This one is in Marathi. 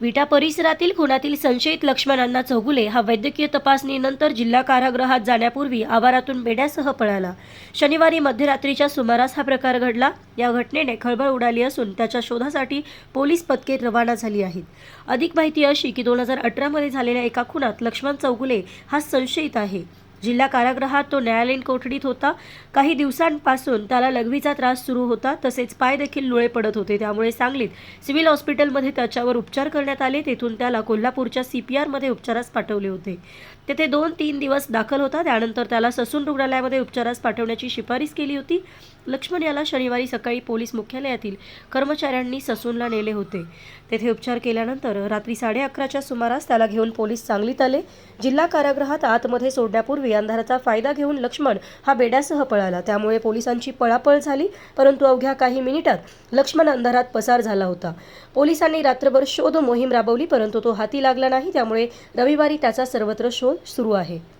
विटा परिसरातील खुनातील संशयित लक्ष्मणांना चौगुले हा वैद्यकीय तपासणीनंतर जिल्हा कारागृहात जाण्यापूर्वी आवारातून बेड्यासह पळाला. शनिवारी मध्यरात्रीच्या सुमारास हा प्रकार घडला. या घटनेने खळबळ उडाली असून त्याच्या शोधासाठी पोलीस पथके रवाना झाली आहेत. अधिक माहिती अशी की दोन हजार अठरामध्ये झालेल्या एका खुनात लक्ष्मण चौगुले हा संशयित आहे. जिल्हा कारागृहात तो न्यायालयीन कोठडीत होता. काही दिवसांपासून त्याला लघवीचा त्रास सुरू होता तसेच पाय देखील लुळे पडत होते. त्यामुळे सांगलीत सिव्हिल हॉस्पिटलमध्ये त्याच्यावर उपचार करण्यात आले. तेथून त्याला कोल्हापूरच्या सी पी आरमध्ये उपचारास पाठवले होते. तेथे दोन तीन दिवस दाखल होता. त्यानंतर त्याला ससून रुग्णालयामध्ये उपचारास पाठवण्याची शिफारस केली होती. लक्ष्मण याला शनिवारी सकाळी पोलीस मुख्यालयातील कर्मचाऱ्यांनी ससूनला नेले होते. तेथे उपचार केल्यानंतर रात्री साडे अकराच्या सुमारास त्याला घेऊन पोलीस सांगलीत आले. जिल्हा कारागृहात आतमध्ये सोडण्यापूर्वी अंधाराचा फायदा घेऊन लक्ष्मण हा बेड्यासह पळाला. त्यामुळे पोलिसांची पळापळ झाली परंतु अवघ्या काही मिनिटात लक्ष्मण अंधारात पसार झाला होता. पोलिसांनी रात्रभर शोध मोहीम राबवली परंतु तो हाती लागला नाही. त्यामुळे रविवारी त्याचा सर्वत्र शोध सुरू आहे.